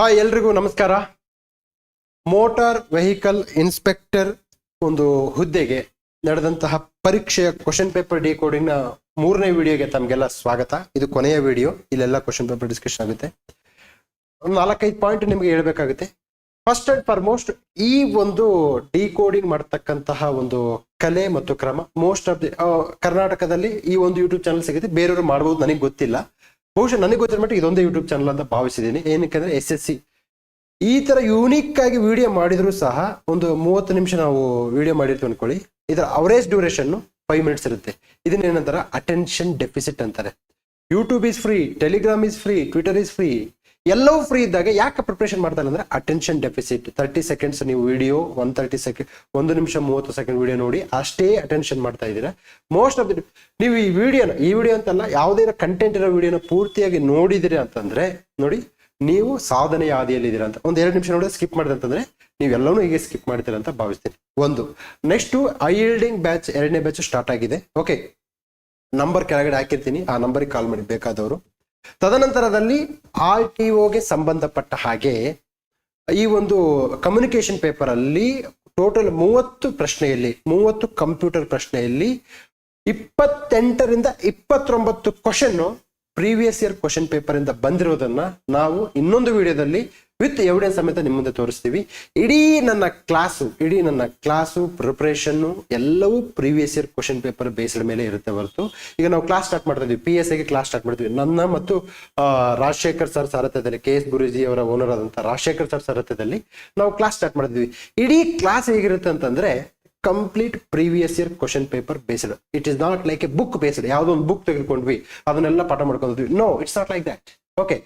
Hi ಎಲ್ರಿಗೂ ನಮಸ್ಕಾರ. Motor vehicle inspector ಒಂದು ಹುದ್ದೆಗೆ ನಡೆದಂತಹ ಪರೀಕ್ಷೆಯ ಕ್ವಶನ್ ಪೇಪರ್ ಡಿಕೋಡಿಂಗ್ನ ಮೂರನೇ ವಿಡಿಯೋಗೆ ತಮಗೆಲ್ಲ ಸ್ವಾಗತ. ಇದು ಕೊನೆಯ ವಿಡಿಯೋ. ಇಲ್ಲೆಲ್ಲ ಕ್ವಶನ್ ಪೇಪರ್ ಡಿಸ್ಕಷನ್ ಆಗುತ್ತೆ. ಒಂದು ನಾಲ್ಕೈದು ಪಾಯಿಂಟ್ ನಿಮಗೆ ಹೇಳ್ಬೇಕಾಗುತ್ತೆ. ಫಸ್ಟ್ ಅಂಡ್ ಫಾರ್ಮೋಸ್ಟ್ ಈ ಒಂದು ಡಿಕೋಡಿಂಗ್ ಮಾಡ್ತಕ್ಕಂತಹ ಒಂದು ಕಲೆ ಮತ್ತು ಕ್ರಮ ಮೋಸ್ಟ್ ಆಫ್ ದಿ ಕರ್ನಾಟಕದಲ್ಲಿ ಈ ಒಂದು ಯೂಟ್ಯೂಬ್ ಚಾನಲ್ ಸಿಗುತ್ತೆ. ಬೇರೆಯವರು ಮಾಡಬಹುದು ನನಗೆ ಗೊತ್ತಿಲ್ಲ. ಬಹುಶಃ ನನಗೆ ಗೊತ್ತಿರೋ ಮಟ್ಟಿಗೆ ಇದೊಂದೇ ಯೂಟ್ಯೂಬ್ ಚಾನಲ್ ಅಂತ ಭಾವಿಸಿದ್ದೀನಿ. ಏನಕ್ಕೆ ಎಸ್ ಎಸ್ ಸಿ ಈ ತರ ಯೂನಿಕ್ ಆಗಿ ವಿಡಿಯೋ ಮಾಡಿದ್ರು ಸಹ ಒಂದು ಮೂವತ್ತು ನಿಮಿಷ ನಾವು ವಿಡಿಯೋ ಮಾಡಿರ್ತೀವಿ ಅಂದ್ಕೊಳ್ಳಿ ಇದರ ಅವರೇಜ್ ಡ್ಯೂರೇಷನ್ನು ಫೈವ್ ಮಿನಿಟ್ಸ್ ಇರುತ್ತೆ. ಇದನ್ನೇನಂತಾರೆ ಅಟೆನ್ಷನ್ ಡೆಫಿಸಿಟ್ ಅಂತಾರೆ. YouTube is free Telegram is free Twitter is free ಎಲ್ಲವೂ ಫ್ರೀ ಇದ್ದಾಗ ಯಾಕೆ ಪ್ರಿಪ್ರೇಷನ್ ಮಾಡ್ತಾರೆ ಅಂದ್ರೆ ಅಟೆನ್ಷನ್ ಡೆಫಿಸಿಟ್ ತರ್ಟಿ ಸೆಕೆಂಡ್ಸ್ ನೀವು ವಿಡಿಯೋ ಒನ್ ತರ್ಟಿ ಸೆಕೆಂಡ್ ಒಂದು ನಿಮಿಷ ಮೂವತ್ತು ಸೆಕೆಂಡ್ ವಿಡಿಯೋ ನೋಡಿ ಅಷ್ಟೇ ಅಟೆನ್ಷನ್ ಮಾಡ್ತಾ ಇದ್ದೀರಾ. ಮೋಸ್ಟ್ ಆಫ್ ದಿ ನೀವು ಈ ವಿಡಿಯೋನ ಈ ವಿಡಿಯೋ ಅಂತಲ್ಲ ಯಾವುದೇ ಕಂಟೆಂಟ್ ಇರೋ ವಿಡಿಯೋನ ಪೂರ್ತಿಯಾಗಿ ನೋಡಿದಿರಿ ಅಂತಂದ್ರೆ, ನೋಡಿ, ನೀವು ಸಾಧನೆಯ ಹಾದಿಯಲ್ಲಿದ್ದೀರಾ ಅಂತ. ಒಂದು ಎರಡು ನಿಮಿಷ ನೋಡಿ ಸ್ಕಿಪ್ ಮಾಡಿದೆ ಅಂತಂದ್ರೆ ನೀವೆಲ್ಲವೂ ಹೀಗೆ ಸ್ಕಿಪ್ ಮಾಡ್ತೀರ ಅಂತ ಭಾವಿಸ್ತೀನಿ. ಒಂದು ನೆಕ್ಸ್ಟ್ ಐಲ್ಡಿಂಗ್ ಬ್ಯಾಚ್ ಎರಡನೇ ಬ್ಯಾಚ್ ಸ್ಟಾರ್ಟ್ ಆಗಿದೆ. ಓಕೆ ನಂಬರ್ ಕೆಳಗಡೆ ಹಾಕಿರ್ತೀನಿ. ಆ ನಂಬರ್ಗೆ ಕಾಲ್ ಮಾಡಿ ಬೇಕಾದವರು. ತದನಂತರದಲ್ಲಿ ಆರ್ ಟಿ ಒಗೆ ಸಂಬಂಧಪಟ್ಟ ಹಾಗೆ ಈ ಒಂದು ಕಮ್ಯುನಿಕೇಶನ್ ಪೇಪರ್ ಅಲ್ಲಿ ಟೋಟಲ್ ಮೂವತ್ತು ಪ್ರಶ್ನೆಯಲ್ಲಿ, ಮೂವತ್ತು ಕಂಪ್ಯೂಟರ್ ಪ್ರಶ್ನೆಯಲ್ಲಿ ಇಪ್ಪತ್ತೆಂಟರಿಂದ ಇಪ್ಪತ್ತೊಂಬತ್ತು question previous year question paper ಇಂದ ಬಂದಿರೋದನ್ನ ನಾವು ಇನ್ನೊಂದು ವಿಡಿಯೋದಲ್ಲಿ ವಿತ್ ಎವಿಡೆನ್ಸ್ ಸಮೇತ ನಿಮ್ಮ ಮುಂದೆ ತೋರಿಸ್ತೀವಿ. ಇಡೀ ನನ್ನ ಕ್ಲಾಸು ಇಡೀ ನನ್ನ ಕ್ಲಾಸು ಪ್ರಿಪ್ರೇಷನ್ನು ಎಲ್ಲವೂ previous year question paper based ಮೇಲೆ ಇರುತ್ತೆ ಹೊರತು. ಈಗ ನಾವು ಕ್ಲಾಸ್ ಸ್ಟಾರ್ಟ್ ಮಾಡ್ತಾ ಇದ್ವಿ ಪಿ ಎಸ್ ಐಗೆ ಕ್ಲಾಸ್ ಸ್ಟಾರ್ಟ್ ಮಾಡ್ತೀವಿ. ನನ್ನ ಮತ್ತು ರಾಜಶೇಖರ್ ಸರ್ ಸಾರಥ್ಯದಲ್ಲಿ ಕೆ ಎಸ್ ಗುರುಜಿ ಅವರ ಓನರ್ ಆದಂಥ ರಾಜಶೇಖರ್ ಸರ್ ಸಾರಥ್ಯದಲ್ಲಿ ನಾವು ಕ್ಲಾಸ್ ಸ್ಟಾರ್ಟ್ ಮಾಡಿದ್ವಿ ಇಡೀ ಕ್ಲಾಸ್ ಹೇಗಿರುತ್ತೆ ಅಂತಂದ್ರೆ complete previous year question paper based it is not like a book based ಯಾವುದೋ ಒಂದು ಬುಕ್ ತೆಗೆದುಕೊಂಡ್ವಿ. ಅದನ್ನೆಲ್ಲ ಪಾಠ ಮಾಡ್ಕೊಂಡ್ವಿ no it's not like that okay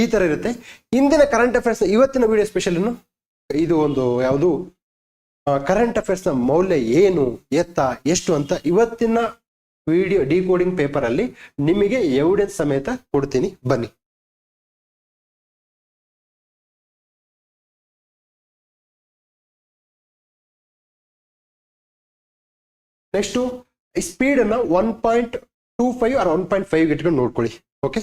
ಈ ತರ ಇರುತ್ತೆ. ಇಂದಿನ ಕರೆಂಟ್ ಅಫೇರ್ಸ್ ಇವತ್ತಿನ ವಿಡಿಯೋ ಸ್ಪೆಷಲ್ ಇದು ಒಂದು ಯಾವುದು ಕರೆಂಟ್ ಅಫೇರ್ಸ್ನ ಮೌಲ್ಯ ಏನು, ಎತ್ತ, ಎಷ್ಟು ಅಂತ ಇವತ್ತಿನ ವಿಡಿಯೋ ಡಿಕೋಡಿಂಗ್ ಪೇಪರ್ ಅಲ್ಲಿ ನಿಮಗೆ ಎವಿಡೆನ್ಸ್ ಸಮೇತ ಕೊಡ್ತೀನಿ. ಬನ್ನಿ. ನೆಕ್ಸ್ಟ್ ಸ್ಪೀಡ್ ಅನ್ನ one point two five or one point five ಇಟ್ಕೊಂಡು ನೋಡ್ಕೊಳ್ಳಿ. ಓಕೆ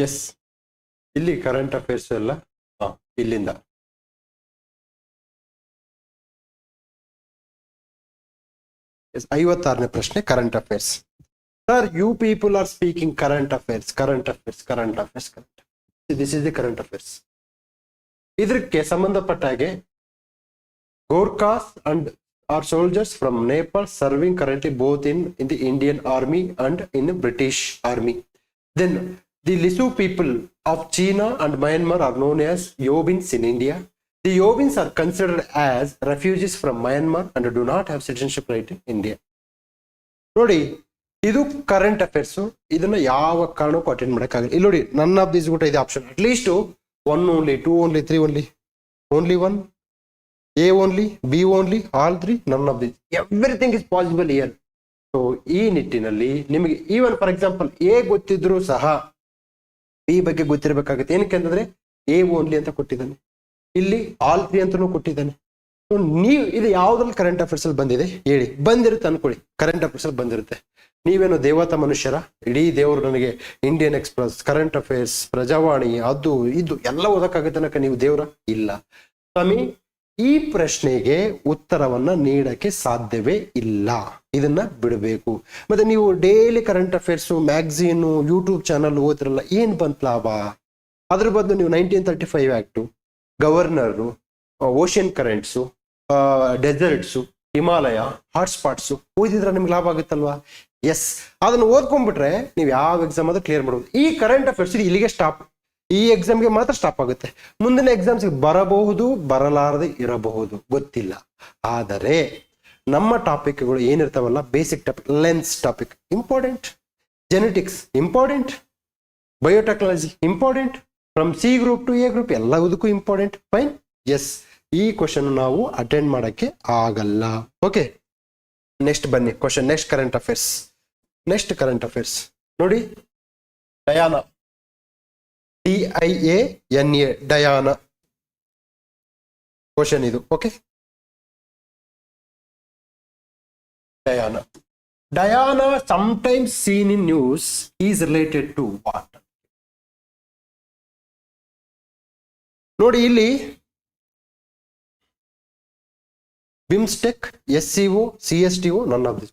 ಎಸ್ ಇಲ್ಲಿ ಕರೆಂಟ್ ಅಫೇರ್ಸ್ ಎಲ್ಲ? ಇಲ್ಲಿಂದ. ಎಸ್ ಐವತ್ತಾರನೇ ಪ್ರಶ್ನೆ current affairs sir you people are speaking current affairs current affairs current affairs current this is the current affairs ಇದಕ್ಕೆ ಸಂಬಂಧಪಟ್ಟ ಹಾಗೆ Gorkhas and are soldiers from Nepal serving currently both in in the Indian army and in British army then the Lisu people of China and Myanmar are known as Yobins in India the Yobins are considered as refugees from Myanmar and do not have citizenship right in India ನೋಡಿ, ಇದು current affairs ಇದನ್ನ ಯಾವ ಕಾರಣಕ್ಕೂ attend ಮಾಡೋಕ್ಕಾಗಲ್ಲ. ಇಲ್ಲಿ ನೋಡಿ ನನ್ of these ಕೂಡ ಇದೆ option at least one only two only three only only one A only B only all three none of these everything is possible year so ಈ ನಿಟ್ಟಿನಲ್ಲಿ ನಿಮಗೆ ಈವನ್ ಫಾರ್ ಎಕ್ಸಾಂಪಲ್ ಎ ಗೊತ್ತಿದ್ರು ಸಹ B ಬಗ್ಗೆ ಗೊತ್ತಿರಬೇಕಾಗುತ್ತೆ. ಏನಕ್ಕೆ ಅಂತಂದ್ರೆ ಎ ಓನ್ಲಿ ಅಂತ ಕೊಟ್ಟಿದ್ದಾನೆ. ಇಲ್ಲಿ ಆಲ್ ತ್ರೀ ಅಂತಾನೂ ಕೊಟ್ಟಿದ್ದಾನೆ. ನೀವು, ಇದು ಯಾವ್ದ್ರಲ್ಲಿ ಕರೆಂಟ್ ಅಫೇರ್ಸ್ ಅಲ್ಲಿ ಬಂದಿದೆ? ಹೇಳಿ. ಬಂದಿರುತ್ತೆ ಅನ್ಕೊಳ್ಳಿ. ಕರೆಂಟ್ ಅಫೇರ್ಸ್ ಅಲ್ಲಿ ಬಂದಿರುತ್ತೆ. ನೀವೇನು ದೇವತಾ ಮನುಷ್ಯರ? ಇಡೀ ದೇವರು ನನಗೆ Indian Express current affairs Prajavani, ಅದು, ಇದು ಎಲ್ಲ ಓದಕ್ಕಾಗುತ್ತೆ ನೀವು ದೇವರ? ಇಲ್ಲ. ಸ್ವಾಮಿ ಈ ಪ್ರಶ್ನೆಗೆ ಉತ್ತರವನ್ನ ನೀಡಕ್ಕೆ ಸಾಧ್ಯವೇ ಇಲ್ಲ. ಇದನ್ನ ಬಿಡಬೇಕು. ಮತ್ತೆ ನೀವು daily current affairs magazine YouTube channel ಓದಿರಲ್ಲ ಏನ್ ಬಂತ್ ಲಾಭ? ಅದ್ರ ಬದಲು ನೀವು nineteen thirty five act governor ocean currents deserts Himalaya hotspots ಓದಿದ್ರೆ ನಿಮ್ಗೆ ಲಾಭ ಆಗುತ್ತಲ್ವಾ? ಎಸ್ ಅದನ್ನು ಓದ್ಕೊಂಡ್ಬಿಟ್ರೆ ನೀವು ಯಾವ ಎಕ್ಸಾಮ್ ಆದ್ರೂ ಕ್ಲಿಯರ್ ಮಾಡ್ಬೋದು. ಈ ಕರೆಂಟ್ ಅಫೇರ್ಸ್ ಇಲ್ಲಿಗೆ ಸ್ಟಾಪ್ ಈ ಎಕ್ಸಾಮ್ಗೆ ಮಾತ್ರ ಸ್ಟಾಪ್ ಆಗುತ್ತೆ. ಮುಂದಿನ ಎಕ್ಸಾಮ್ಸ್ಗೆ ಬರಬಹುದು, ಬರಲಾರದೆ ಇರಬಹುದು, ಗೊತ್ತಿಲ್ಲ. ಆದರೆ ನಮ್ಮ ಟಾಪಿಕ್ಗಳು ಏನಿರ್ತಾವಲ್ಲ basic topic lens topic important genetics important biotechnology important from C group to A group ಎಲ್ಲದಕ್ಕೂ ಇಂಪಾರ್ಟೆಂಟ್ ಫೈನ್ ಎಸ್ ಈ ಕ್ವಶನ್ ನಾವು ಅಟೆಂಡ್ ಮಾಡೋಕ್ಕೆ ಆಗಲ್ಲ. ಓಕೆ ನೆಕ್ಸ್ಟ್ ಬನ್ನಿ. Question next current affairs next current affairs ನೋಡಿ. DIANA. D I A N A DIANA question ಇದು, okay? DIANA. DIANA sometimes seen in news is related to what ನೋಡಿ ಇಲ್ಲಿ BIMSTEC S C O C S T O none of this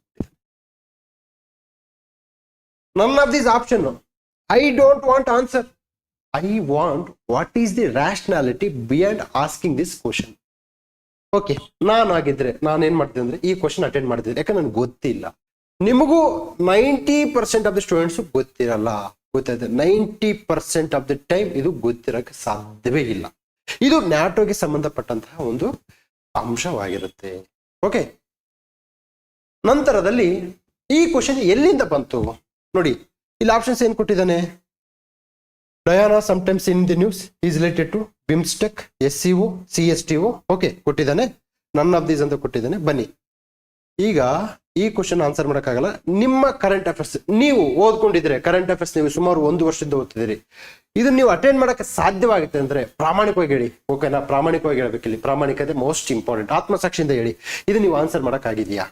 none of this option I don't want answer I want what is the rationality beyond asking this question okay ನಾನಾಗಿದ್ರೆ ನಾನೇನ್ ಮಾಡ್ತೀನಿ ಅಂದ್ರೆ ಈ question attend ಮಾಡ್ತಿದ್ದೆ ಯಾಕಂದ್ರೆ ನನಗೆ ಗೊತ್ತಿಲ್ಲ. ನಿಮಗೂ ninety percent of the students ಗೊತ್ತಿರಲ್ಲ. ಗೊತ್ತಾಯ್ತು? Ninety percent of the time ಇದು ಗೊತ್ತಿರಕ್ಕೆ ಸಾಧ್ಯವೇ ಇಲ್ಲ. ಇದು ನ್ಯಾಟೋಗೆ ಸಂಬಂಧಪಟ್ಟಂತಹ ಒಂದು ಅಂಶವಾಗಿರುತ್ತೆ. ಓಕೆ ನಂತರದಲ್ಲಿ ಈ ಕ್ವಶನ್ ಎಲ್ಲಿಂದ ಬಂತು? ನೋಡಿ, ಇಲ್ಲಿ ಆಪ್ಷನ್ಸ್ ಏನ್ ಕೊಟ್ಟಿದ್ದಾನೆ? DIANA sometimes in the news is related to BIMSTEC S C C S T O okay ಕೊಟ್ಟಿದ್ದಾನೆ. ನನ್ ಆಫ್ ದೀಸ್ ಅಂತ ಕೊಟ್ಟಿದ್ದಾನೆ. ಬನ್ನಿ. ಈಗ ಈ ಕ್ವಶನ್ ಆನ್ಸರ್ ಮಾಡೋಕ್ಕಾಗಲ್ಲ. ನಿಮ್ಮ ಕರೆಂಟ್ ಅಫೇರ್ಸ್ ನೀವು ಓದ್ಕೊಂಡಿದ್ರೆ ಕರೆಂಟ್ ಅಫೇರ್ಸ್ ನೀವು ಸುಮಾರು ಒಂದು ವರ್ಷದಿಂದ ಓದ್ತಿದ್ದೀರಿ. ಇದನ್ನ ನೀವು ಅಟೆಂಡ್ ಮಾಡಕ್ಕೆ ಸಾಧ್ಯವಾಗುತ್ತೆ ಅಂದ್ರೆ ಪ್ರಾಮಾಣಿಕವಾಗಿ ಹೇಳಿ. ಓಕೆನಾ ಪ್ರಾಮಾಣಿಕವಾಗಿ ಹೇಳ್ಬೇಕಿಲ್ಲಿ ಪ್ರಾಮಾಣಿಕತೆ ಮೋಸ್ಟ್ ಇಂಪಾರ್ಟೆಂಟ್ ಆತ್ಮಸಾಕ್ಷಿಯಿಂದ ಹೇಳಿ. ಇದು ನೀವು ಆನ್ಸರ್ ಮಾಡಕ್ಕಾಗಿದೆಯಾ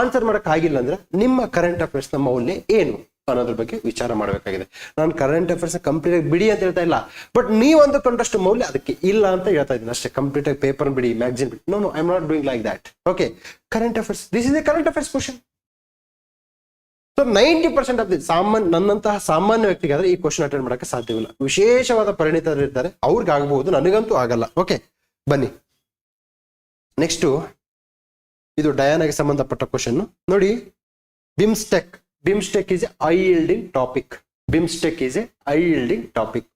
ಆನ್ಸರ್ ಮಾಡಕ್ ಆಗಿಲ್ಲ ಅಂದ್ರೆ ನಿಮ್ಮ ಕರೆಂಟ್ ಅಫೇರ್ಸ್ನ ಮೌಲ್ಯ ಏನು? ಅನ್ನೋದ್ರ ಬಗ್ಗೆ ವಿಚಾರ ಮಾಡಬೇಕಾಗಿದೆ. ನಾನು ಕರೆಂಟ್ ಅಫೇರ್ಸ್ ಕಂಪ್ಲೀಟ್ ಆಗಿ ಬಿಡಿ ಅಂತ ಹೇಳ್ತಾ ಇಲ್ಲ. ಬಟ್ ನೀವು ಅಂದುಕೊಂಡಷ್ಟು ಮೌಲ್ಯ ಅದಕ್ಕೆ ಇಲ್ಲ ಅಂತ ಹೇಳ್ತಾ ಇದ್ದೀನಿ. ಅಷ್ಟೇ ಕಂಪ್ಲೀಟ್ ಆಗಿ ಪೇಪರ್ ಬಿಡಿ ಮ್ಯಾಗ್ಝಿನ್ ಬಿಡಿ. No no I am not doing like that okay current affairs this is a current affairs question so ninety percent of the ಸಾಮಾನ್ಯ ನನ್ನಂತಹ ಸಾಮಾನ್ಯ ವ್ಯಕ್ತಿಗೆ ಆದರೆ ಈ ಕ್ವಶನ್ ಅಟೆಂಡ್ ಮಾಡಕ್ಕೆ ಸಾಧ್ಯವಿಲ್ಲ. ವಿಶೇಷವಾದ ಪರಿಣಿತರು ಇರ್ತಾರೆ ಅವ್ರಿಗಾಗಬಹುದು, ನನಗಂತೂ ಆಗಲ್ಲ. ಓಕೆ ಬನ್ನಿ. ನೆಕ್ಸ್ಟು ಇದು ಡಯಾನಾಗೆ ಸಂಬಂಧಪಟ್ಟ ಕ್ವಶನ್ ನೋಡಿ BIMSTEC BIMSTEC is a yielding topic BIMSTEC is a yielding topic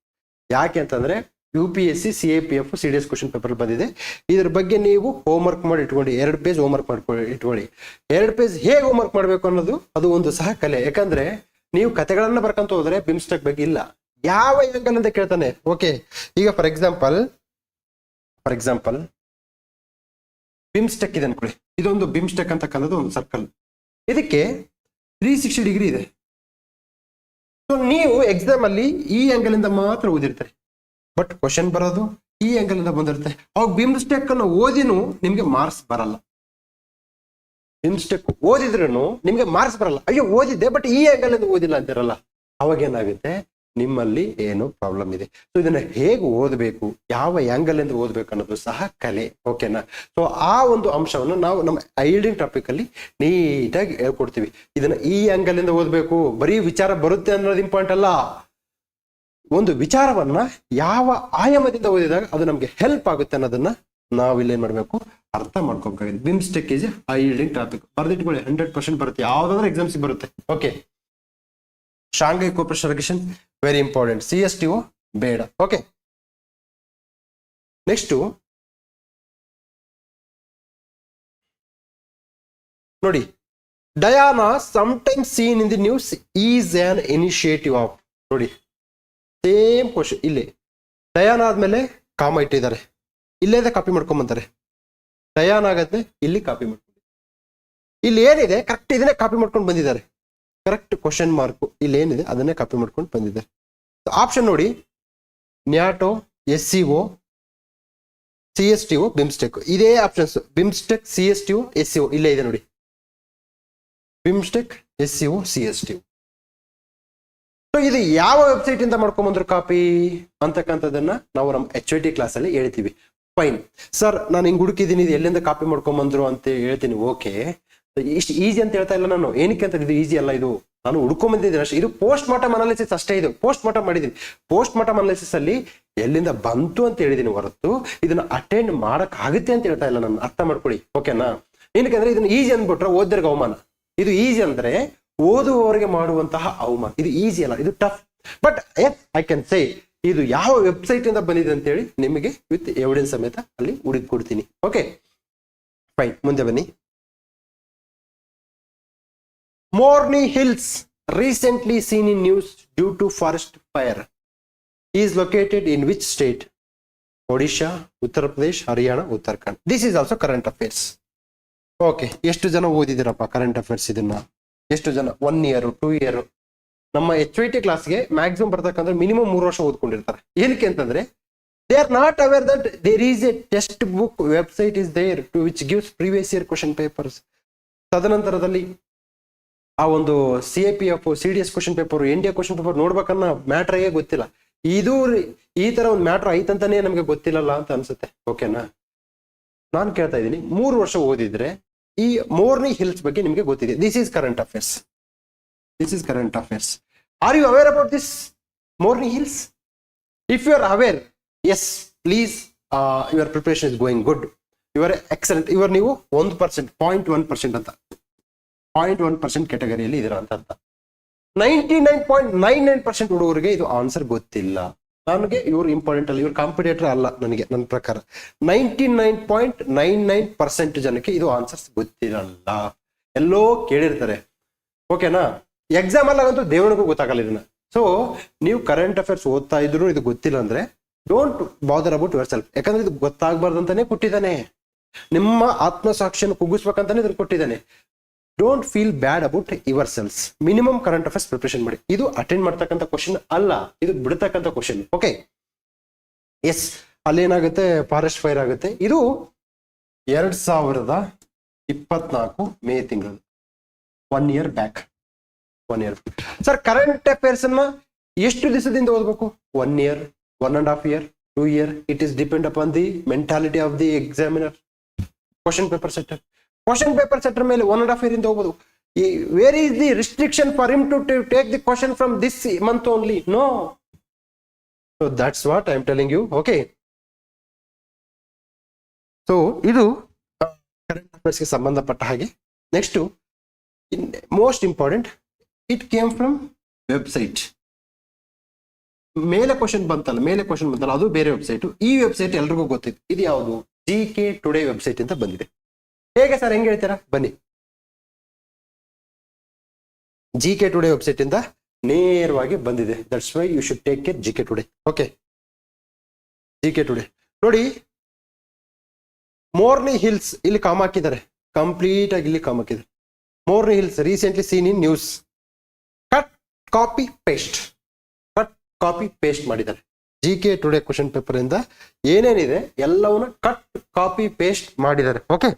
ಯಾಕೆ ಅಂತಂದ್ರೆ U P S C C A P F C D S question paper ಬಂದಿದೆ. ಇದ್ರ ಬಗ್ಗೆ ನೀವು ಹೋಮ್ವರ್ಕ್ ಮಾಡಿ ಇಟ್ಕೊಂಡು, ಎರಡು ಪೇಜ್ ಹೋಮ್ವರ್ಕ್ ಮಾಡ್ಕೊಳ್ಳಿ ಇಟ್ಕೊಳ್ಳಿ. ಎರಡು ಪೇಜ್ ಹೇಗೆ ಹೋಮ್ವರ್ಕ್ ಮಾಡಬೇಕು ಅನ್ನೋದು, ಅದು ಒಂದು ಸಹ ಕಲೆ. ಯಾಕಂದ್ರೆ ನೀವು ಕತೆಗಳನ್ನ ಬರ್ಕೊಂತ ಹೋದ್ರೆ ಬಿಮ್ಸ್ಟೆಕ್ ಬಗ್ಗೆ ಇಲ್ಲ. ಯಾವ ಆಂಗಲ್ ಅಂತ ಕೇಳ್ತಾನೆ? ಓಕೆ ಈಗ for example for example BIMSTEC ಇದೆ ಅನ್ಕೊಳ್ಳಿ. ಇದೊಂದು ಬಿಮ್ಸ್ಟೆಕ್ ಅಂತಕ್ಕಂಥದ್ದು ಒಂದು ಸರ್ಕಲ್ ಇದಕ್ಕೆ ತ್ರೀ ಸಿಕ್ಸ್ಟಿ ಡಿಗ್ರಿ ಇದೆ. ಸೊ ನೀವು ಎಕ್ಸಾಮ್ ಅಲ್ಲಿ ಈ ಆಂಗಲ್ ಇಂದ ಮಾತ್ರ ಓದಿರ್ತಾರೆ. ಬಟ್ ಕ್ವಶನ್ ಬರೋದು, ಈ ಆಂಗಲ್ ಇಂದ ಬಂದಿರುತ್ತೆ. ಅವಾಗ ಬಿಮ್ಸ್ಟೆಕ್ ಅನ್ನು ಓದಿನೂ ನಿಮ್ಗೆ ಮಾರ್ಕ್ಸ್ ಬರಲ್ಲ. ಬಿಮ್ಸ್ಟೆಕ್ ಓದಿದ್ರು ನಿಮ್ಗೆ ಮಾರ್ಕ್ಸ್ ಬರಲ್ಲ. ಅಯ್ಯೋ, ಓದಿದ್ದೆ ಬಟ್ ಈ ಆಂಗಲ್ ಇಂದ ಓದಿಲ್ಲ ಅಂತಿರಲ್ಲ. ಅವಾಗ ಏನಾಗುತ್ತೆ? ನಿಮ್ಮಲ್ಲಿ ಏನು ಪ್ರಾಬ್ಲಮ್ ಇದೆ? ಸೊ ಇದನ್ನ ಹೇಗೆ ಓದಬೇಕು? ಯಾವ ಆಂಗಲ್ ಇಂದ ಓದಬೇಕು ಅನ್ನೋದು ಸಹ ಕಲೆ ಓಕೆನಾ ಸೊ ಆ ಒಂದು ಅಂಶವನ್ನು ನಾವು ನಮ್ಮ ಐಲ್ಡಿಂಗ್ ಟಾಪಿಕ್ ಅಲ್ಲಿ ನೀಟಾಗಿ ಹೇಳ್ಕೊಡ್ತೀವಿ. ಇದನ್ನ ಈ ಆಂಗಲ್ ಇಂದ ಓದಬೇಕು, ಬರೀ ವಿಚಾರ ಬರುತ್ತೆ ಅನ್ನೋದು ಇಂಪಾರ್ಟೆಂಟ್ ಅಲ್ಲ. ಒಂದು ವಿಚಾರವನ್ನ ಯಾವ ಆಯಾಮದಿಂದ ಓದಿದಾಗ ಅದು ನಮ್ಗೆ ಹೆಲ್ಪ್ ಆಗುತ್ತೆ ಅನ್ನೋದನ್ನ ನಾವಿಲ್ಲಿ ಏನ್ ಮಾಡ್ಬೇಕು? ಅರ್ಥ ಮಾಡ್ಕೋಬೇಕಾಗಿದೆ. ಬಿಮ್ಸ್ಟೆಕ್ ಇಸ್ ಐಲ್ಡಿಂಗ್ ಟಾಪಿಕ್ ಬರೆದಿಟ್ಕೊಳ್ಳಿ ಹಂಡ್ರೆಡ್ ಪರ್ಸೆಂಟ್ ಬರುತ್ತೆ. ಯಾವ್ದಾದ್ರೂ ಎಕ್ಸಾಮ್ಸ್ ಬರುತ್ತೆ. Okay Shanghai cooperation very important C S T ಬೇಡ. ಓಕೆ ನೆಕ್ಸ್ಟು ನೋಡಿ DIANA sometimes seen in the news is an initiative of ನೋಡಿ ಸೇಮ್ ಕ್ವಶನ್ ಇಲ್ಲಿ ಡಯಾನ ಆದ್ಮೇಲೆ ಕಾಮ ಇಟ್ಟಿದ್ದಾರೆ. ಇಲ್ಲೇದೇ ಕಾಪಿ ಮಾಡ್ಕೊಂಬಂತಾರೆ. ಡಯಾನ ಆಗತ್ತೆ ಇಲ್ಲಿ ಕಾಪಿ ಮಾಡ್ಕೊಂಡು ಇಲ್ಲಿ ಏನಿದೆ ಕರೆಕ್ಟ್ ಇದನ್ನೇ ಕಾಪಿ ಮಾಡ್ಕೊಂಡು ಬಂದಿದ್ದಾರೆ. ಕರೆಕ್ಟ್ ಕ್ವಶನ್ ಮಾರ್ಕ್ ಇಲ್ಲಿ ಏನಿದೆ ಅದನ್ನೇ ಕಾಪಿ ಮಾಡ್ಕೊಂಡು ಬಂದಿದ್ದಾರೆ ಆಪ್ಷನ್ ನೋಡಿ, NATO S C O C S T O BIMSTEC. ಇದೇ options BIMSTEC C S T O S C O ಇಲ್ಲೇ ಇದೆ ನೋಡಿ. BIMSTEC S C O C S T so ಇದು ಯಾವ ವೆಬ್ಸೈಟ್ ಇಂದ ಮಾಡ್ಕೊಂಬಂದ್ರು ಕಾಪಿ ಅಂತಕ್ಕಂಥದ್ದನ್ನ ನಾವು ನಮ್ಮ ಎಚ್ ಐ ಟಿ ಕ್ಲಾಸ್ ಅಲ್ಲಿ ಹೇಳ್ತೀವಿ. ಫೈನ್ ಸರ್ ನಾನು ಹಿಂಗ್ ಹುಡುಕಿದ್ದೀನಿ ಇದು ಎಲ್ಲಿಂದ ಕಾಪಿ ಮಾಡ್ಕೊಂಬಂದ್ರು ಅಂತ ಹೇಳ್ತೀನಿ. ಓಕೆ ಇಷ್ಟು ಈಸಿ ಅಂತ ಹೇಳ್ತಾ ಇಲ್ಲ ನಾನು. ಏನಕ್ಕೆ ಅಂತ ಇದು ಈಸಿ ಅಲ್ಲ ಇದು. ನಾನು ಹುಡ್ಕೊಂಬಂದಿದ್ದೀನಿ ಅಷ್ಟೇ. ಇದು ಪೋಸ್ಟ್ ಮಾರ್ಟಮ್ ಅನಾಲಿಸಿಸ್ ಅಷ್ಟೇ ಇದು. ಪೋಸ್ಟ್ ಮಾರ್ಟಮ್ ಮಾಡಿದ್ದೀನಿ. ಪೋಸ್ಟ್ ಮಾರ್ಟಮ್ ಅನಾಲಿಸಿಸ್ ಅಲ್ಲಿ ಎಲ್ಲಿಂದ ಬಂತು ಅಂತ ಹೇಳಿದ್ದೀನಿ ಹೊರತು ಇದನ್ನ ಅಟೆಂಡ್ ಮಾಡಕ್ ಆಗುತ್ತೆ ಅಂತ ಹೇಳ್ತಾ ಇಲ್ಲ ನಾನು. ಅರ್ಥ ಮಾಡ್ಕೊಳ್ಳಿ. ಓಕೆನಾ ಏನಕ್ಕೆ ಇದನ್ನ ಈಸಿ ಅಂದ್ಬಿಟ್ರೆ ಓದ್ರಿಗೆ ಅವಮಾನ. ಇದು ಈಸಿ ಅಂದ್ರೆ ಓದುವವರಿಗೆ ಮಾಡುವಂತಹ ಅವಮಾನ. ಇದು ಈಸಿ ಅಲ್ಲ. ಇದು tough but I can say ಇದು ಯಾವ ವೆಬ್ಸೈಟ್ ಇಂದ ಬಂದಿದೆ ಅಂತ ಹೇಳಿ ನಿಮಗೆ ವಿತ್ ಎವಿಡೆನ್ಸ್ ಸಮೇತ ಅಲ್ಲಿ ಹುಡುಕಿ ಕೊಡ್ತೀನಿ ಓಕೆ ಫೈನ್ ಮುಂದೆ ಬನ್ನಿ. Morni hills recently seen in news due to forest fire is located in which state Odisha Uttar Pradesh Haryana Uttarakhand this is also current affairs okay ಎಷ್ಟು ಜನ ಓದಿದಿರಪ್ಪ ಕರೆಂಟ್ ಅಫೇರ್ಸ್ ಇದನ್ನ? ಎಷ್ಟು ಜನ? ಒನ್ ಇಯರ್ ಟೂ ಇಯರ್ ನಮ್ಮ H I T ಕ್ಲಾಸ್ಗೆ maximum ಬರ್ತಕ್ಕಂದ್ರೆ minimum ಮೂರು ವರ್ಷ ಓದ್ಕೊಂಡಿರ್ತಾರೆ. ಏನಕ್ಕೆ ಅಂತಂದ್ರೆ they are not aware that there is a text book website is there to which gives previous year question papers ತದನಂತರದಲ್ಲಿ ಆ ಒಂದು C A P F C D S question paper India question paper ನೋಡ್ಬೇಕನ್ನ ಮ್ಯಾಟ್ರೇ ಗೊತ್ತಿಲ್ಲ. ಇದು ಈ ತರ ಒಂದು matter ಐತಂತಾನೆ ನಮಗೆ ಗೊತ್ತಿಲ್ಲಲ್ಲ ಅಂತ ಅನ್ಸುತ್ತೆ. ಓಕೆನಾ ನಾನು ಕೇಳ್ತಾ ಇದ್ದೀನಿ, ಮೂರು ವರ್ಷ ಓದಿದ್ರೆ ಈ ಮೋರ್ನಿ ಹಿಲ್ಸ್ ಬಗ್ಗೆ ನಿಮಗೆ ಗೊತ್ತಿದೆ. This is current affairs this is current affairs are you aware about this Morni hills if you are aware yes please your preparation is going good your excellent ಇವರು ನೀವು ಒಂದು ಪರ್ಸೆಂಟ್ ಪಾಯಿಂಟ್ ಒನ್ ಪರ್ಸೆಂಟ್ ಅಂತ. Point one percent ಕೆಟಗರಿಯಲ್ಲಿ ಇದರ ಅಂತ ninety nine point nine nine percent ಹುಡುಗರಿಗೆ ಇದು answer ಗೊತ್ತಿಲ್ಲ. ನನಗೆ ಇವ್ರು ಇಂಪಾರ್ಟೆಂಟ್ ಅಲ್ಲ, ಇವ್ರು ಕಾಂಪಿಟೇಟರ್ ಅಲ್ಲ ನನಗೆ, ನನ್ನ ಪ್ರಕಾರ. Ninety nine point nine nine percent ಜನಕ್ಕೆ ಇದು ಆನ್ಸರ್ಸ್ ಗೊತ್ತಿರಲ್ಲ. ಎಲ್ಲೋ ಕೇಳಿರ್ತಾರೆ. ಓಕೆನಾ ಎಕ್ಸಾಮ್ ಅಲ್ಲಾಗಂತೂ ದೇವನಿಗೂ ಗೊತ್ತಾಗಲ್ಲ ಇದನ್ನ. ಸೊ ನೀವು ಕರೆಂಟ್ ಅಫೇರ್ಸ್ ಓದ್ತಾ ಇದ್ರು ಇದು ಗೊತ್ತಿಲ್ಲ ಅಂದ್ರೆ don't bother about yourself ಯಾಕಂದ್ರೆ ಇದು ಗೊತ್ತಾಗಬಾರ್ದಂತಾನೆ ಕೊಟ್ಟಿದ್ದಾನೆ. ನಿಮ್ಮ ಆತ್ಮಸಾಕ್ಷಿಯನ್ನು ಕುಗ್ಗಿಸ್ಬೇಕಂತಾನೆ ಇದ್ರ ಕೊಟ್ಟಿದ್ದಾನೆ. Don't feel bad about yourself minimum current affairs preparation ಮಾಡಿ. ಇದು ಅಟೆಂಡ್ ಮಾಡ್ತಕ್ಕಂಥ ಕ್ವಶನ್ ಅಲ್ಲ. ಇದು ಬಿಡ್ತಕ್ಕಂಥ ಕ್ವಶನ್ ಓಕೆ ಎಸ್ ಅಲ್ಲೇನಾಗುತ್ತೆ? ಫಾರೆಸ್ಟ್ ಫೈರ್ ಆಗುತ್ತೆ. ಇದು ಎರಡ್ ಸಾವಿರದ ಇಪ್ಪತ್ನಾಲ್ಕು ಮೇ ತಿಂಗಳು one year back one year sir current affairs ಅನ್ನ ಎಷ್ಟು ದಿವಸದಿಂದ ಓದಬೇಕು? One year one and half year two year it is depend upon the mentality of the examiner question paper setter question paper setter ಮೇಲೆ one and half year ಇಂದ ಹೋಗ್ಬೋದು. Where is the restriction for him to take the question from this month only no that's what I am telling you okay so ಇದು current ಅಫೇರ್ಸ್ಗೆ ಸಂಬಂಧಪಟ್ಟ ಹಾಗೆ. Next most important it came from website ಮೇಲೆ question ಬಂತಲ್ಲ, ಮೇಲೆ question ಬಂತಲ್ಲ, ಅದು ಬೇರೆ ವೆಬ್ಸೈಟ್ ಈ ವೆಬ್ಸೈಟ್ ಎಲ್ರಿಗೂ ಗೊತ್ತಿತ್ತು ಇದು ಯಾವುದು ಜಿ ಕೆ ಟುಡೇ ವೆಬ್ಸೈಟ್ ಅಂತ ಬಂದಿದೆ. ಹೇಗೆ ಸರ್, ಹೆಂಗೆ ಹೇಳ್ತೀರಾ? ಬನ್ನಿ. ಜಿ ಕೆ ಟುಡೇ ವೆಬ್ಸೈಟ್ ಇಂದ ನೇರವಾಗಿ ಬಂದಿದೆ. That's why you should take care G K today okay G K today ನೋಡಿ ಮೋರ್ನಿ ಹಿಲ್ಸ್ ಇಲ್ಲಿ ಕಾಮ್ ಹಾಕಿದ್ದಾರೆ. ಕಂಪ್ಲೀಟ್ ಆಗಿ ಇಲ್ಲಿ ಕಾಮ್ ಹಾಕಿದ್ದಾರೆ. Morni hills recently seen in news cut copy paste cut copy paste ಮಾಡಿದ್ದಾರೆ. G K today question paper ಇಂದ ಏನೇನಿದೆ ಎಲ್ಲವನ್ನ ಕಟ್ ಕಾಪಿ ಪೇಸ್ಟ್ ಮಾಡಿದ್ದಾರೆ. ಓಕೆ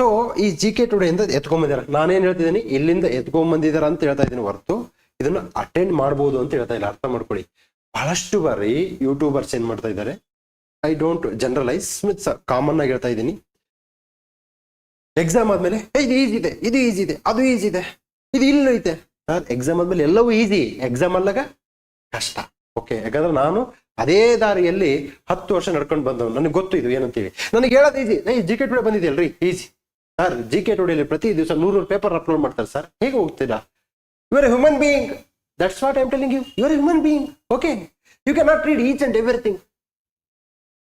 ಸೊ ಈ ಜಿ ಕೆ ಟುಡೇ ಇಂದ ಎತ್ಕೊಂಬಂದಿದ್ದಾರೆ. ನಾನೇನ್ ಹೇಳ್ತಿದ್ದೀನಿ? ಇಲ್ಲಿಂದ ಎತ್ಕೊಂಬಂದಿದ್ದಾರೆ ಅಂತ ಹೇಳ್ತಾ ಇದ್ದೀನಿ ಹೊರತು. ಇದನ್ನ ಅಟೆಂಡ್ ಮಾಡ್ಬೋದು ಅಂತ ಹೇಳ್ತಾ ಇಲ್ಲ. ಅರ್ಥ ಮಾಡ್ಕೊಳ್ಳಿ. ಬಹಳಷ್ಟು ಬಾರಿ ಯೂಟ್ಯೂಬರ್ಸ್ ಏನ್ ಮಾಡ್ತಾ ಇದ್ದಾರೆ? I don't generalize with common ಆಗಿ ಹೇಳ್ತಾ ಇದ್ದೀನಿ. ಎಕ್ಸಾಮ್ ಆದ್ಮೇಲೆ "ಏ, ಇದು ಈಸಿ ಇದೆ. ಇದು ಈಸಿ ಇದೆ. ಅದು ಈಸಿ ಇದೆ. ಇದು ಇಲ್ಲೂ ಐತೆ ಸರ್ ಎಕ್ಸಾಮ್ ಆದ್ಮೇಲೆ ಎಲ್ಲವೂ ಈಸಿ ಎಕ್ಸಾಮ್ ಅಲ್ಲಾಗ ಕಷ್ಟ. ಓಕೆ ಯಾಕಂದ್ರೆ ನಾನು ಅದೇ ದಾರಿಯಲ್ಲಿ ಹತ್ತು ವರ್ಷ ನಡ್ಕೊಂಡು ಬಂದವನು. ನನಗೆ ಗೊತ್ತು ಇದು ಏನಂತೀವಿ ನನಗೆ ಹೇಳೋದು ಈಸಿ ಜಿ ಕೆ ಟುಡೆ ಬಂದಿದೆಯಲ್ರಿ? ಈಸಿ ಸರ್ ಜಿ ಕೆ ಟುಡೇಲಿ ಪ್ರತಿ ದಿವಸ ನೂರು ಪೇಪರ್ ಅಪ್ಲೋಡ್ ಮಾಡ್ತಾರೆ ಸರ್. ಹೇಗೆ ಹೋಗ್ತೀರಾ? Your a human being that's what I'm telling you your human being okay you can not read each and everything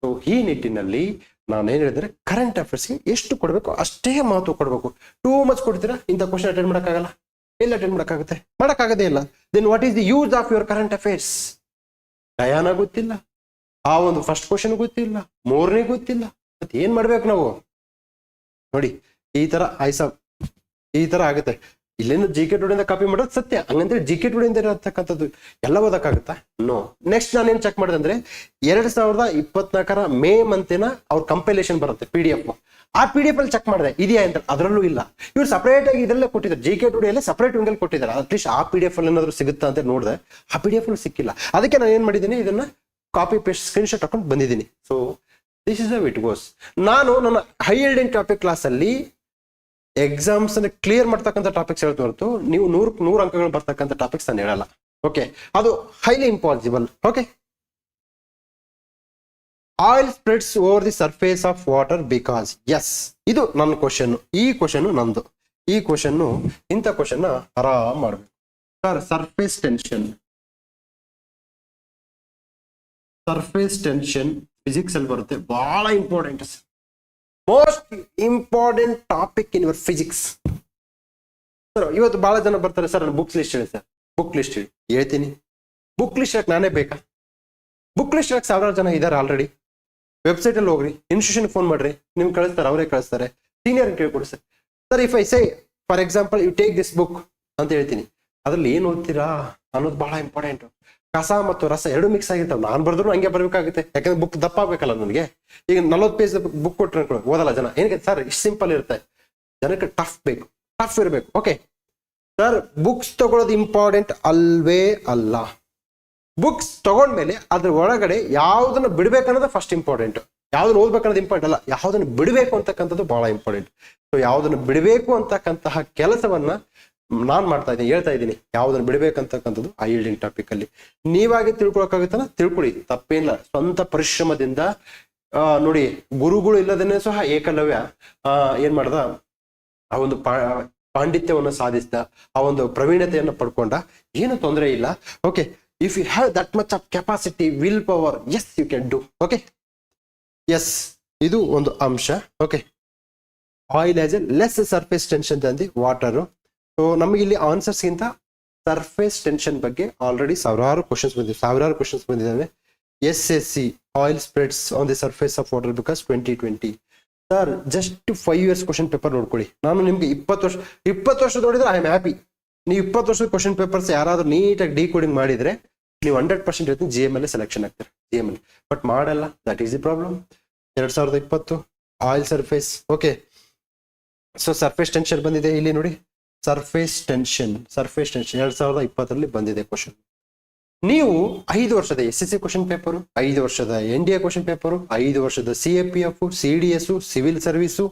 so ಈ ನಿಟ್ಟಿನಲ್ಲಿ ನಾನು ಏನು ಹೇಳಿದ್ರೆ ಕರೆಂಟ್ ಅಫೇರ್ಸ್ಗೆ ಎಷ್ಟು ಕೊಡಬೇಕು ಅಷ್ಟೇ ಮಹತ್ವ ಕೊಡಬೇಕು. ಟೂ ಮಚ್ ಕೊಡ್ತೀರಾ? ಇಂಥ ಕ್ವಶನ್ ಅಟೆಂಡ್ ಮಾಡೋಕ್ಕಾಗಲ್ಲ. ಎಲ್ಲಿ ಅಟೆಂಡ್ ಮಾಡೋಕ್ಕಾಗುತ್ತೆ? ಮಾಡೋಕ್ಕಾಗದೇ ಇಲ್ಲ. Then what is the use of your current affairs DIANA ಗೊತ್ತಿಲ್ಲ. ಆ ಒಂದು ಫಸ್ಟ್ ಕ್ವಶನ್ ಗೊತ್ತಿಲ್ಲ. ಮೂರನೇ ಗೊತ್ತಿಲ್ಲ. ಮತ್ತೆ ಏನು ಮಾಡ್ಬೇಕು ನಾವು? ನೋಡಿ ಈ ತರ ಐಸ ಈ ತರ ಆಗುತ್ತೆ. ಇಲ್ಲಿಂದ ಜಿ ಕೆ ಟುಡಿಯಿಂದ ಕಾಪಿ ಮಾಡೋದು ಸತ್ಯ. ಹಂಗಂದ್ರೆ ಜಿ ಕೆ ಟುಡಿಯಿಂದ ಇರತಕ್ಕಂಥದ್ದು ಎಲ್ಲ ಓದಕ್ಕಾಗುತ್ತಾ? ನೋ ನೆಕ್ಸ್ಟ್ ನಾನೇನ್ ಚೆಕ್ ಮಾಡಿದೆ ಅಂದ್ರೆ ಎರಡ್ ಸಾವಿರದ ಇಪ್ಪತ್ನಾಲ್ಕರ ಮೇ ಮಂತಿನ ಅವ್ರ ಕಂಪೈಲೇಷನ್ ಬರುತ್ತೆ ಪಿ ಡಿ ಎಫ್ ಆ ಪಿ ಡಿ ಎಫ್ ಅಲ್ಲಿ ಚೆಕ್ ಮಾಡಿದೆ. ಇದೆಯಾ ಅಂತ. ಅದರಲ್ಲೂ ಇಲ್ಲ. ಇವ್ರು ಸಪರೇಟ್ ಆಗಿ ಇದರಲ್ಲೇ ಕೊಟ್ಟಿದ್ದಾರೆ. ಜಿ ಕೆ ಟುಡೆಯಲ್ಲೇ ಸಪರೇಟ್ ವಿಂಗಲ್ಲಿ ಕೊಟ್ಟಿದ್ದಾರೆ. ಅಟ್ಲೀಸ್ಟ್ ಆ ಪಿ ಡಿ ಎಫ್ ಅಲ್ಲಿ ಏನಾದ್ರು ಸಿಗುತ್ತಾ ಅಂತ ನೋಡಿದೆ. ಆ ಪಿ ಡಿ ಎಫ್ ಅಲ್ಲಿ ಸಿಕ್ಕಿಲ್ಲ. ಅದಕ್ಕೆ ನಾನು ಏನ್ ಮಾಡಿದ್ದೀನಿ? ಇದನ್ನ ಕಾಪಿ ಪೇಸ್ಟ್ ಸ್ಕ್ರೀನ್ ಶಾಟ್ ಹಾಕೊಂಡು ಬಂದಿದ್ದೀನಿ. So this is a wit goes ನಾನು ನನ್ನ ಹೈ ಎಲ್ಡಿಂಗ್ ಟಾಪಿಕ್ ಕ್ಲಾಸ್ ಅಲ್ಲಿ ಎಕ್ಸಾಮ್ಸ್ ಅನ್ನ ಕ್ಲಿಯರ್ ಮಾಡ್ತಕ್ಕಂಥ ಟಾಪಿಕ್ಸ್ ಹೇಳ್ತು ಹೊರತು, ನೀವು ನೂರ್, ನೂರು ಅಂಕಗಳು ಬರ್ತಕ್ಕಂಥ ಟಾಪಿಕ್ಸ್ ನಾನು ಹೇಳಲ್ಲ. ಓಕೆ ಅದು highly impossible okay oil spreads over the surface of water because yes ಇದು ನನ್ನ ಕ್ವಶನ್ ಈ ಕ್ವಶನ್ ನಂದು. ಈ ಕ್ವಶನ್ ಇಂಥ ಕ್ವಶನ್ ಆರಾಮ್ ಮಾಡಬೇಕು. Sir surface tension surface tension physics ಅಲ್ಲಿ ಬರುತ್ತೆ. ಬಹಳ important most important topic in your physics sir ಇವತ್ತು ಬಹಳ ಜನ ಬರ್ತಾರೆ ಸರ್ ಬುಕ್ಸ್ ಲಿಸ್ಟ್ ಹೇಳಿ ಸರ್ ಬುಕ್ ಲಿಸ್ಟ್ ಹೇಳಿ. ಹೇಳ್ತೀನಿ. ಬುಕ್ ಲಿಸ್ಟ್ ಹಾಕಿ ನಾನೇ ಬೇಕಾ? ಬುಕ್ ಲಿಸ್ಟ್ ಹಾಕಿ ಸಾವಿರಾರು ಜನ ಇದ್ದಾರೆ ಆಲ್ರೆಡಿ ವೆಬ್ಸೈಟ್ ಅಲ್ಲಿ ಹೋಗ್ರಿ ಇನ್ಸ್ಟಿಟ್ಯೂಷನ್ ಫೋನ್ ಮಾಡ್ರಿ ನಿಮ್ಗೆ ಕಳಿಸ್ತಾರೆ ಅವರೇ ಕಳಿಸ್ತಾರೆ. Senior ಕೇಳ್ಕೊಡಿ sir sir if I say for example you take this book ಅಂತ ಹೇಳ್ತೀನಿ. ಅದ್ರಲ್ಲಿ ಏನು ಓದ್ತೀರಾ ಅನ್ನೋದು ಬಹಳ ಇಂಪಾರ್ಟೆಂಟ್ ಕಸ ಮತ್ತು ರಸ ಎರಡು ಮಿಕ್ಸ್ ಆಗಿರ್ತಾವೆ. ನಾನು ಬರೆದ್ರು ಹಂಗೆ ಬರಬೇಕಾಗುತ್ತೆ. ಯಾಕಂದ್ರೆ ಬುಕ್ ದಪ್ಪ ಆಗ್ಬೇಕಲ್ಲ ನನಗೆ. ಈಗ ನಲ್ವತ್ತು ಪೇಜ್ ಬುಕ್ ಕೊಟ್ಟರೆ ಓದಲ್ಲ ಜನ. ಏನಕ್ಕೆ ಸರ್ ಇಷ್ಟು ಸಿಂಪಲ್ ಇರುತ್ತೆ. ಜನಕ್ಕೆ ಟಫ್ ಬೇಕು. ಟಫ್ ಇರಬೇಕು. ಓಕೆ ಸರ್ ಬುಕ್ಸ್ ತಗೊಳ್ಳೋದು ಇಂಪಾರ್ಟೆಂಟ್ ಅಲ್ವೇ ಅಲ್ಲ. ಬುಕ್ಸ್ ತಗೊಂಡ್ಮೇಲೆ ಅದ್ರ ಒಳಗಡೆ ಯಾವ್ದನ್ನ ಬಿಡ್ಬೇಕನ್ನೋದು ಫಸ್ಟ್ ಇಂಪಾರ್ಟೆಂಟ್ ಯಾವ್ದನ್ನ ಓದ್ಬೇಕನ್ನೋದು ಇಂಪಾರ್ಟೆಂಟ್ ಅಲ್ಲ. ಯಾವ್ದನ್ನ ಬಿಡಬೇಕು ಅಂತಕ್ಕಂಥದ್ದು ಬಹಳ ಇಂಪಾರ್ಟೆಂಟ್ ಸೊ ಯಾವ್ದನ್ನ ಬಿಡಬೇಕು ಅಂತಕ್ಕಂತಹ ಕೆಲಸವನ್ನ ನಾನ್ ಮಾಡ್ತಾ ಇದ್ದೀನಿ, ಹೇಳ್ತಾ ಇದ್ದೀನಿ, ಯಾವುದನ್ನು ಬಿಡಬೇಕಂತಕ್ಕಂಥದ್ದು ಆ ಈಲ್ಡಿಂಗ್ ಟಾಪಿಕ್ ಅಲ್ಲಿ. ನೀವಾಗಿ ತಿಳ್ಕೊಳಕ್ಕಾಗುತ್ತಲ್ಲ ತಿಳ್ಕೊಳ್ಳಿ ತಪ್ಪೇನಿಲ್ಲ ಸ್ವಂತ ಪರಿಶ್ರಮದಿಂದ ನೋಡಿ, ಗುರುಗಳು ಇಲ್ಲದೇನೆ ಸಹ ಏಕಲವ್ಯ, ಆ, ಏನ್ ಮಾಡ್ದ? ಆ ಒಂದು ಪಾ, ಪಾಂಡಿತ್ಯವನ್ನು ಸಾಧಿಸಿದ, ಆ ಒಂದು ಪ್ರವೀಣತೆಯನ್ನು ಪಡ್ಕೊಂಡ. ಏನು ತೊಂದರೆ ಇಲ್ಲ. Okay if you have that much of capacity will power yes you can do okay yes ಇದು ಒಂದು ಅಂಶ. Okay oil as a less surface tension the water so ನಮಗೆ ಇಲ್ಲಿ ಆನ್ಸರ್ಸ್ ಗಿಂತ ಸರ್ಫೇಸ್ ಟೆನ್ಷನ್ ಬಗ್ಗೆ ಆಲ್ರೆಡಿ ಸಾವಿರಾರು ಕ್ವಶನ್ಸ್ ಬಂದಿದೆ. ಸಾವಿರಾರು ಕ್ವಶನ್ಸ್ ಬಂದಿದ್ದಾವೆ. S S C oil spreads on the surface of water because twenty twenty sir just five years question paper ನೋಡ್ಕೊಳ್ಳಿ. ನಾನು ನಿಮ್ಗೆ ಇಪ್ಪತ್ತು ವರ್ಷ ಇಪ್ಪತ್ತು ವರ್ಷ ನೋಡಿದ್ರೆ ಐ ಆಮ್ ಹ್ಯಾಪಿ ನೀವು ಇಪ್ಪತ್ತು ವರ್ಷದ ಕ್ವಶನ್ ಪೇಪರ್ಸ್ ಯಾರಾದ್ರೂ ನೀಟಾಗಿ ಡಿಕೋಡಿಂಗ್ ಮಾಡಿದ್ರೆ ನೀವು ಹಂಡ್ರೆಡ್ ಪರ್ಸೆಂಟ್ ಇರ್ತೀನಿ ಜಿ ಎಂ ಎಲ್ ಸೆಲೆಕ್ಷನ್ ಆಗ್ತಾರೆ ಜಿ ಎಂ ಎಲ್ ಬಟ್ ಮಾಡಲ್ಲ ದಟ್ ಈಸ್ ದಿ ಪ್ರಾಬ್ಲಮ್ ಎರಡ್ ಸಾವಿರದ ಇಪ್ಪತ್ತು oil surface okay so surface tension ಬಂದಿದೆ ಇಲ್ಲಿ ನೋಡಿ. ಸರ್ಫೇಸ್ ಟೆನ್ಷನ್ ಸರ್ಫೇಸ್ ಟೆನ್ಷನ್ ಎರಡ್ ಸಾವಿರದ ಇಪ್ಪತ್ತರಲ್ಲಿ ಬಂದಿದೆ ಕ್ವಶನ್ ನೀವು ಐದು ವರ್ಷದ S S C question paper ಐದು ವರ್ಷದ N D A question paper ಐದು ವರ್ಷದ C A P F C D S civil service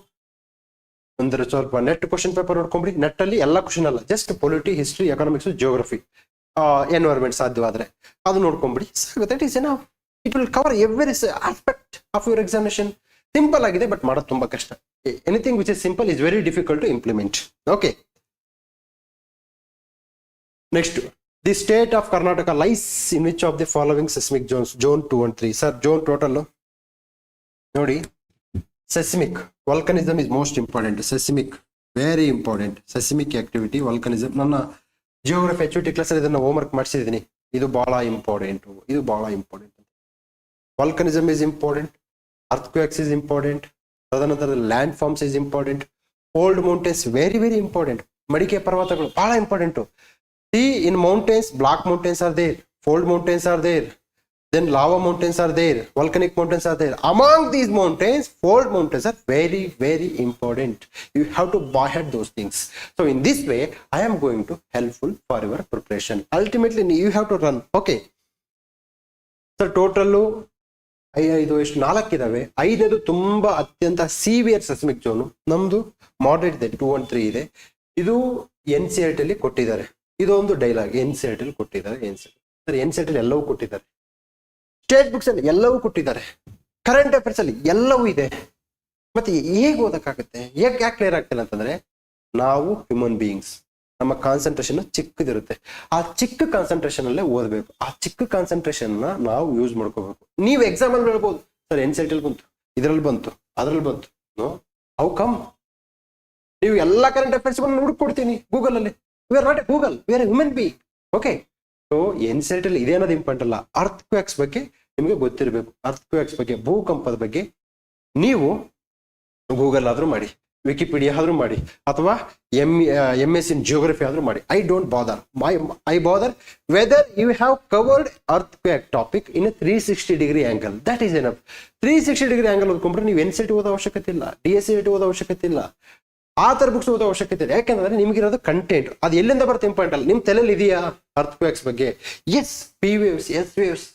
ಅಂದ್ರೆ ಸ್ವಲ್ಪ ನೆಟ್ ಕ್ವಶನ್ ಪೇಪರ್ ನೋಡ್ಕೊಂಡ್ರಿ ನೆಟ್ ಅಲ್ಲಿ ಎಲ್ಲ ಕ್ವಶನ್ ಅಲ್ಲ just polity history economics geography environment ಸಾಧ್ಯವಾದ್ರೆ ಅದು ನೋಡ್ಕೊಂಬಿಡಿ. That is and it will cover every aspect of your examination simple ಆಗಿದೆ but ಮಾಡೋದು ತುಂಬಾ ಕಷ್ಟ. Anything which is simple is very difficult to implement okay next the state of Karnataka lies in which of the following seismic zones zone two and three sir zone total ನೋಡಿ seismic volcanism is most important seismic very important seismic activity volcanism ನನ್ನ geography H T ಕ್ಲಾಸಲ್ಲಿ ಇದನ್ನ home work ಮಾಡಿಸಿದ್ದೀನಿ ಇದು ಬಹಳ important ಇದು ಬಹಳ important volcanism is important earthquakes is important ತದನಂತರ land forms is important old mountains very very important ಮಡಿಕೆ ಪರ್ವತಗಳು ಬಹಳ important C in mountains, black mountains are there, fold mountains are there, then lava mountains are there volcanic mountains are there among these mountains fold mountains are very very important you have to buy those things so in this way i am going to helpful for your preparation ultimately you have to run okay sir total ಐದು ಎಷ್ಟು ನಾಲ್ಕಿದಾವೆ ಐದನೇದು ತುಂಬಾ ಅತ್ಯಂತ severe seismic zone ನಮ್ದು moderate ಇದೆ two one three ಇದೆ ಇದು ಎನ್ ಸಿ ಆರ್ ಟಿ ಅಲ್ಲಿ ಕೊಟ್ಟಿದ್ದಾರೆ ಇದೊಂದು dialogue N C R T ಅಲ್ಲಿ ಕೊಟ್ಟಿದ್ದಾರೆ N C sir N C R T ಎಲ್ಲವೂ ಕೊಟ್ಟಿದ್ದಾರೆ. ಸ್ಟೇಟ್ ಬುಕ್ಸ್ ಅಲ್ಲಿ ಎಲ್ಲವೂ ಕೊಟ್ಟಿದ್ದಾರೆ. ಕರೆಂಟ್ ಅಫೇರ್ಸ್ ಅಲ್ಲಿ ಎಲ್ಲವೂ ಇದೆ. ಮತ್ತೆ ಹೇಗೆ ಓದಕ್ಕಾಗುತ್ತೆ? ಯಾಕೆ ಯಾಕೆ ಕ್ಲಿಯರ್ ಆಗ್ತಿಲ್ಲ ಅಂತಂದ್ರೆ, ನಾವು ಹ್ಯೂಮನ್ ಬೀಯಿಂಗ್ಸ್ ನಮ್ಮ ಕಾನ್ಸಂಟ್ರೇಷನ್ ಚಿಕ್ಕದಿರುತ್ತೆ. ಆ ಚಿಕ್ಕ ಕಾನ್ಸಂಟ್ರೇಷನ್ ಅಲ್ಲೇ ಓದಬೇಕು. ಆ ಚಿಕ್ಕ ಕಾನ್ಸಂಟ್ರೇಷನ್ ನಾವು ಯೂಸ್ ಮಾಡ್ಕೋಬೇಕು. ನೀವು ಎಕ್ಸಾಮ್ ಅಲ್ಲಿ ಹೇಳ್ಬೋದು. ಸರ್ ಎನ್ ಸೆಟ್ ಬಂತು. ಇದ್ರಲ್ಲಿ ಬಂತು. ಅದ್ರಲ್ಲಿ ಬಂತು. ಹೌ ಕಮ್ ನೀವು ಎಲ್ಲ ಕರೆಂಟ್ ಅಫೇರ್ಸ್ ಹುಡುಕ್ ಹುಡುಕೊಡ್ತೀನಿ ಗೂಗಲ್ ಅಲ್ಲಿ. We are not a Google we are human be okay so N set ಅಲ್ಲಿ ಇದೆ ಅನ್ನೋದು ಇಂಪಾರ್ಟೆಂಟ್ ಅಲ್ಲ. ಅರ್ತ್ ಕ್ವಾಕ್ಸ್ ಬಗ್ಗೆ ನಿಮಗೆ ಗೊತ್ತಿರಬೇಕು. ಅರ್ಥ್ ಕ್ವಾಕ್ಸ್ ಬಗ್ಗೆ, ಭೂಕಂಪದ ಬಗ್ಗೆ ನೀವು ಗೂಗಲ್ ಆದ್ರೂ ಮಾಡಿ ವಿಕಿಪೀಡಿಯಾ ಆದರೂ ಮಾಡಿ, ಅಥವಾ M M S in geography ಆದ್ರೂ ಮಾಡಿ. I don't bother my I bother whether you have covered earthquake topic in three sixty degree angle that is enough three sixty degree angle ಓದ್ಕೊಂಡ್ರೆ ನೀವು N set ಓದೋ ಅವಶ್ಯಕತೆ ಇಲ್ಲ D S C ಓದೋ ಅವಶ್ಯಕತೆ ಇಲ್ಲ. ಆ ಥರ ಬುಕ್ಸ್ ಓದೋ ಅವಶ್ಯಕತೆ ಇದೆ. ಯಾಕಂದ್ರೆ ನಿಮ್ಗಿರೋದು ಕಂಟೆಂಟ್ ಅದು ಎಲ್ಲಿಂದ ಬರುತ್ತೆ ಇಂಪಾರ್ಟೆಂಟ್ ಅಲ್ಲ? ನಿಮ್ಮ ತಲೆಯಲ್ಲಿ ಇದೆಯಾ ಅರ್ತ್ ಕ್ವೇಕ್ಸ್ ಬಗ್ಗೆ S P waves S waves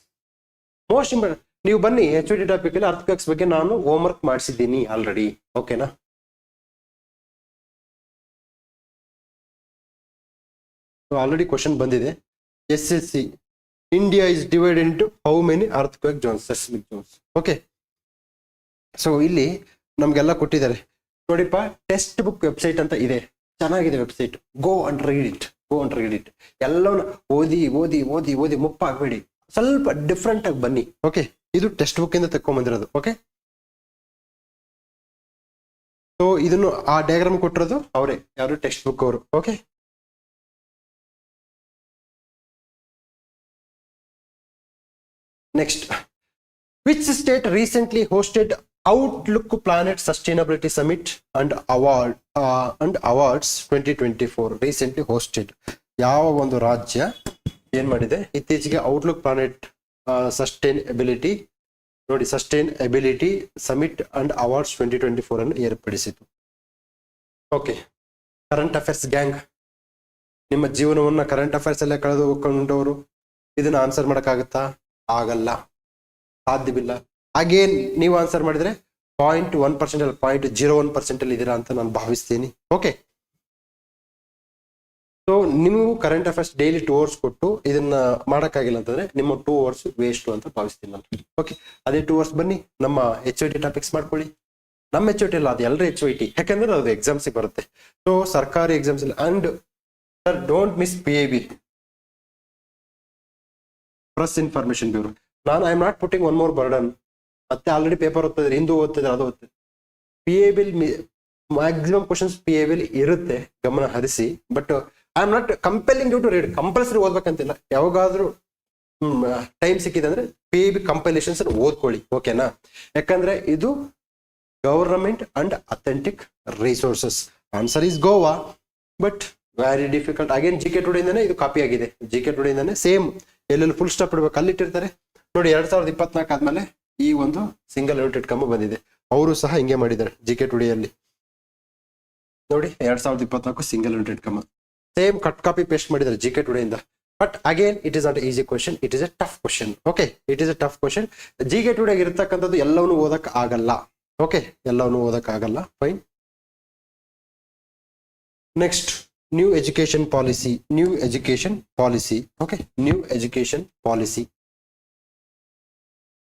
most important ನೀವು ಬನ್ನಿ ಎಚ್ ಡಿ ಟಾಪಿಕ್ ಅಲ್ಲಿ ಅರ್ತ್ ಕ್ವೇಕ್ಸ್ ಬಗ್ಗೆ ನಾನು ಹೋಮ್ ವರ್ಕ್ ಮಾಡಿಸಿದ್ದೀನಿ ಆಲ್ರೆಡಿ ಓಕೆನಾ ಆಲ್ರೆಡಿ ಕ್ವಶನ್ ಬಂದಿದೆ. S S C India is divide into how many earthquake zones seismic zones okay so ಇಲ್ಲಿ ನಮಗೆಲ್ಲ ಕೊಟ್ಟಿದ್ದಾರೆ. ನೋಡಿಪ್ಪ ಟೆಸ್ಟ್ ಬುಕ್ ವೆಬ್ಸೈಟ್ ಅಂತ ಇದೆ. ಚೆನ್ನಾಗಿದೆ website go and read it go and read it ಎಲ್ಲವನ್ನ ಓದಿ ಓದಿ ಓದಿ ಓದಿ ಮುಪ್ಪಾಗಬೇಡಿ. ಸ್ವಲ್ಪ ಡಿಫ್ರೆಂಟ್ ಆಗಿ ಬನ್ನಿ. ಓಕೆ ಇದು ಟೆಕ್ಸ್ಟ್ ಬುಕ್ ಇಂದ ತಕೊಂಡ್ ಬಂದಿರೋದು ಓಕೆ ಸೊ ಇದನ್ನು ಆ ಡಯಾಗ್ರಾಮ್ ಕೊಟ್ಟಿರೋದು ಅವರೇ. ಯಾರು? ಟೆಕ್ಸ್ಟ್ ಬುಕ್ ಅವರು. Okay next which state recently hosted Outlook Planet sustainability summit and award and awards twenty twenty four recently hosted ಯಾವ ಒಂದು ರಾಜ್ಯ ಏನ್ ಮಾಡಿದೆ? ಇತ್ತೀಚೆಗೆ ಔಟ್ಲುಕ್ ಪ್ಲಾನೆಟ್ ಸಸ್ಟೈನ್ ಎಬಿಲಿಟಿ ನೋಡಿ sustainability summit and awards twenty twenty four ಅನ್ನು ಏರ್ಪಡಿಸಿತು. ಓಕೆ ಕರೆಂಟ್ ಅಫೇರ್ಸ್ ಗ್ಯಾಂಗ್ ನಿಮ್ಮ ಜೀವನವನ್ನು ಕರೆಂಟ್ ಅಫೇರ್ಸ್ ಎಲ್ಲ ಕಳೆದು ಹೋಗ್ಕೊಂಡವರು ಇದನ್ನ ಆನ್ಸರ್ ಮಾಡೋಕ್ಕಾಗುತ್ತಾ? ಆಗಲ್ಲ. ಸಾಧ್ಯವಿಲ್ಲ. ಹಾಗೇನ್ ನೀವು ಆನ್ಸರ್ ಮಾಡಿದ್ರೆ ಪಾಯಿಂಟ್ ಒನ್ ಪರ್ಸೆಂಟ್ ಅಲ್ಲಿ ಪಾಯಿಂಟ್ ಜೀರೋ ಒನ್ ಪರ್ಸೆಂಟ್ ಅಲ್ಲಿ ಇದೀರಾ ಅಂತ ನಾನು ಭಾವಿಸ್ತೀನಿ. ಓಕೆ ಸೊ ನೀವು current affairs daily two hours ಕೊಟ್ಟು ಇದನ್ನ ಮಾಡೋಕ್ಕಾಗಿಲ್ಲ ಅಂತಂದ್ರೆ ನಿಮ್ಮ ಟೂ ಅವರ್ಸ್ ವೇಸ್ಟ್ ಅಂತ ಭಾವಿಸ್ತೀನಿ ನಾನು. ಓಕೆ ಅದೇ ಟೂ ಅವರ್ಸ್ ಬನ್ನಿ, ನಮ್ಮ ಎಚ್ ಐ ಟಿ ಟಾಪಿಕ್ಸ್ ಮಾಡ್ಕೊಳ್ಳಿ. ನಮ್ಮ ಎಚ್ ಐ ಟಿ ಅಲ್ಲ, ಅದು ಎಲ್ಲರೂ ಎಚ್ ಐ ಟಿ ಯಾಕಂದ್ರೆ ಅದು ಎಕ್ಸಾಮ್ಸ್ ಬರುತ್ತೆ. ಸೊ ಸರ್ಕಾರಿ exams and sir don't miss P A B press information bureau ನಾನು I am not putting one more burden ಮತ್ತೆ ಆಲ್ರೆಡಿ ಪೇಪರ್ ಓದ್ತಿದ್ರೆ, ಹಿಂದೂ ಓದ್ತಿದ್ರೆ ಅದು ಓದ್ತಿದ್ರೆ. P A bill maximum questions P A bill ಇರುತ್ತೆ, ಗಮನ ಹರಿಸಿ. But I am not compelling you to read compulsory ಓದ್ಬೇಕಂತಿಲ್ಲ. ಯಾವಾಗಾದ್ರೂ ಟೈಮ್ ಸಿಕ್ಕಿದೆ ಅಂದ್ರೆ ಪಿ ಎ ಬಿ ಕಂಪೈಲೇಷನ್ಸ್ ಓದ್ಕೊಳ್ಳಿ ಓಕೆನಾ ಯಾಕಂದ್ರೆ ಇದು government and authentic resources answer is Goa but very difficult again G K ಟುಡೆಯಿಂದಾನೆ ಇದು ಕಾಪಿ ಆಗಿದೆ. ಜಿ ಕೆ ಟುಡೆಯಿಂದಾನೆ ಸೇಮ್ ಎಲ್ಲೆಲ್ಲಿ ಫುಲ್ ಸ್ಟಾಪ್ ಇಡ್ಬೇಕು ಅಲ್ಲಿ ಇಟ್ಟಿರ್ತಾರೆ ನೋಡಿ, ಎರಡ್ ಸಾವಿರದ ಇಪ್ಪತ್ನಾಲ್ಕು ಆದ್ಮೇಲೆ ಈ ಒಂದು ಸಿಂಗಲ್ ಯೂನಿಟೆಡ್ ಕಂಬ ಬಂದಿದೆ. ಅವರು ಸಹ ಹಿಂಗೆ ಮಾಡಿದ್ದಾರೆ ಜಿ ಕೆ ಟುಡಿಯಲ್ಲಿ ನೋಡಿ, ಎರಡ್ ಸಾವಿರದ ಇಪ್ಪತ್ನಾಲ್ಕು ಸಿಂಗಲ್ ಯೂನಿಟೆಡ್ ಕಂಬ ಸೇಮ್ ಕಟ್ ಕಾಪಿ ಪೇಸ್ಟ್ ಮಾಡಿದ್ದಾರೆ G K ಟುಡೆಯಿಂದ but again it is not easy question it is a tough question okay it is a tough question G K today ಇರತಕ್ಕಂಥದ್ದು ಎಲ್ಲವನ್ನೂ ಓದಕ್ ಆಗಲ್ಲ. ಓಕೆ ಎಲ್ಲವನ್ನೂ ಓದಕ್ ಆಗಲ್ಲ. Fine next new education policy new education policy okay new education policy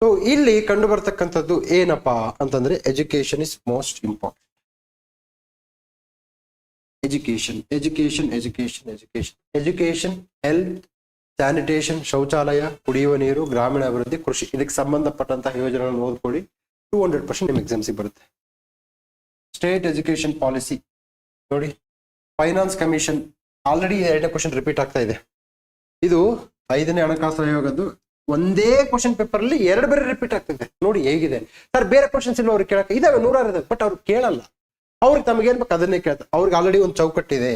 so ಇಲ್ಲಿ ಕಂಡು ಬರ್ತಕ್ಕಂಥದ್ದು ಏನಪ್ಪಾ ಅಂತಂದ್ರೆ education is most important education education education education education health sanitation ಶೌಚಾಲಯ, ಕುಡಿಯುವ ನೀರು, ಗ್ರಾಮೀಣ ಅಭಿವೃದ್ಧಿ, ಕೃಷಿ. ಇದಕ್ಕೆ ಸಂಬಂಧಪಟ್ಟಂತಹ ಯೋಜನೆಗಳನ್ನು ಓದ್ಕೊಳ್ಳಿ ಟೂ ಹಂಡ್ರೆಡ್ ಪರ್ಸೆಂಟ್ ನಿಮ್ಮ ಎಕ್ಸಾಮ್ಸಿಗೆ ಬರುತ್ತೆ ಸ್ಟೇಟ್ ಎಜುಕೇಶನ್ ಪಾಲಿಸಿ ನೋಡಿ ಫೈನಾನ್ಸ್ ಕಮಿಷನ್ ಆಲ್ರೆಡಿ ಎರಡನೇ ಕ್ವಶನ್ ರಿಪೀಟ್ ಆಗ್ತಾ ಇದೆ. ಇದು ಐದನೇ ಹಣಕಾಸು ಆಯೋಗದ್ದು ಒಂದೇ ಕ್ವಶನ್ ಪೇಪರ್ ಅಲ್ಲಿ ಎರಡು ಬೇರೆ ರಿಪೀಟ್ ಆಗ್ತಿದೆ. ನೋಡಿ ಹೇಗಿದೆ. ಸರ್ ಬೇರೆ ಕ್ವಶನ್ಸ್ ಇಲ್ಲ ಅವ್ರು ಕೇಳಕ್ಕೆ? ಇದಾವೆ, ನೂರಾರು ಇದಾವೆ ಬಟ್ ಅವ್ರು ಕೇಳಲ್ಲ. ಅವ್ರಿಗೆ ತಮಗೇನ್ ಬೇಕು ಅದನ್ನೇ ಕೇಳ್ತಾರೆ. ಅವ್ರಿಗೆ ಆಲ್ರೆಡಿ ಒಂದು ಚೌಕಟ್ಟಿದೆ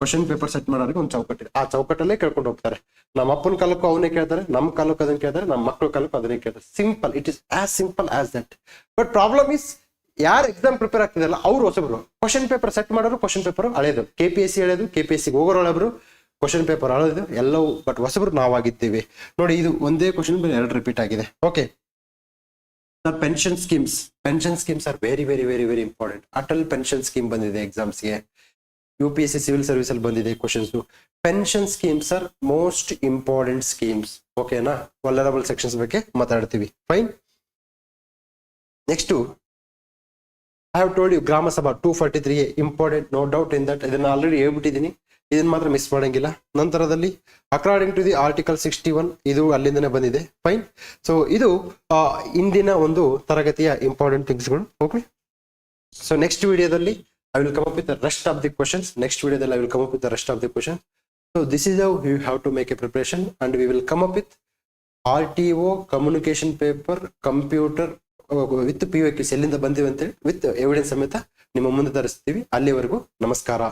ಕ್ವಶನ್ ಪೇಪರ್ ಸೆಟ್ ಮಾಡೋರಿಗೆ ಒಂದು ಚೌಕಟ್ಟಿದೆ ಆ ಚೌಕಟ್ಟಲ್ಲೇ ಕೇಳ್ಕೊಂಡು ಹೋಗ್ತಾರೆ. ನಮ್ಮ ಅಪ್ಪನ ಕಾಲಕ್ಕೂ ಅವನೇ ಕೇಳ್ತಾರೆ, ನಮ್ಮ ಕಾಲಕ್ಕೂ ಅದನ್ನ ಕೇಳ್ತಾರೆ, ನಮ್ಮ ಮಕ್ಕಳ ಕಾಲಕ್ಕೂ ಅದನ್ನೇ ಕೇಳ್ತಾರೆ. Simple it is as simple as that but problem is ಯಾರು ಎಕ್ಸಾಮ್ ಪ್ರಿಪೇರ್ ಆಗ್ತಿದಲ್ಲ ಅವ್ರು ಹೊಸಬರು. ಕ್ವಶನ್ ಪೇಪರ್ ಸೆಟ್ ಮಾಡೋರು ಕ್ವಶನ್ ಪೇಪರ್ ಹಳೇದು ಕೆ ಪಿ ಎಸ್ ಸಿ ಹಳೇದು ಕೆ ಪಿ ಎಸ್ ಸಿ ಹೋಗೋರು ಹಳಬ್ರು ಕ್ವಶನ್ ಪೇಪರ್ ಹಳೇದು ಎಲ್ಲವೂ ಬಟ್ ಹೊಸಬರು ನಾವಾಗಿದ್ದೀವಿ. ನೋಡಿ, ಇದು ಒಂದೇ ಕ್ವಶನ್ ಎರಡು ರಿಪೀಟ್ ಆಗಿದೆ. Okay sir pension schemes pension schemes are very very very very important Atal pension scheme ಬಂದಿದೆ ಎಕ್ಸಾಮ್ಸ್ಗೆ U P S C civil service ಅಲ್ಲಿ ಬಂದಿದೆ questions pension schemes are most important schemes ಓಕೆನಾ ವಲ್ಲರಬಲ್ ಸೆಕ್ಷನ್ಸ್ ಬಗ್ಗೆ ಮಾತಾಡ್ತೀವಿ. Fine next I have told you Gram Sabha two forty three important no doubt in that ಇದನ್ನ ಆಲ್ರೆಡಿ ಹೇಳ್ಬಿಟ್ಟಿದ್ದೀನಿ. ಇದನ್ನ ಮಾತ್ರ ಮಿಸ್ ಮಾಡಂಗಿಲ್ಲ. ನಂತರದಲ್ಲಿ according to the article sixty one ಇದು ಅಲ್ಲಿಂದನೇ ಬಂದಿದೆ. ಫೈನ್ ಸೊ ಇದು ಇಂದಿನ ಒಂದು ತರಗತಿಯ ಇಂಪಾರ್ಟೆಂಟ್ ಥಿಂಗ್ಸ್ಗಳು ಓಕೆ ಸೊ ನೆಕ್ಸ್ಟ್ ವಿಡಿಯೋದಲ್ಲಿ I will come up with rest of the questions next ವಿಡಿಯೋದಲ್ಲಿ I will come up with rest of the question so this is how you have to make a preparation and we will come up with R T O communication paper computer with P U ಎಲ್ಲಿಂದ ಬಂದಿವೆ ಅಂತೇಳಿ with evidence ಸಮೇತ ನಿಮ್ಮ ಮುಂದೆ ತರಿಸ್ತೀವಿ. ಅಲ್ಲಿವರೆಗೂ ನಮಸ್ಕಾರ.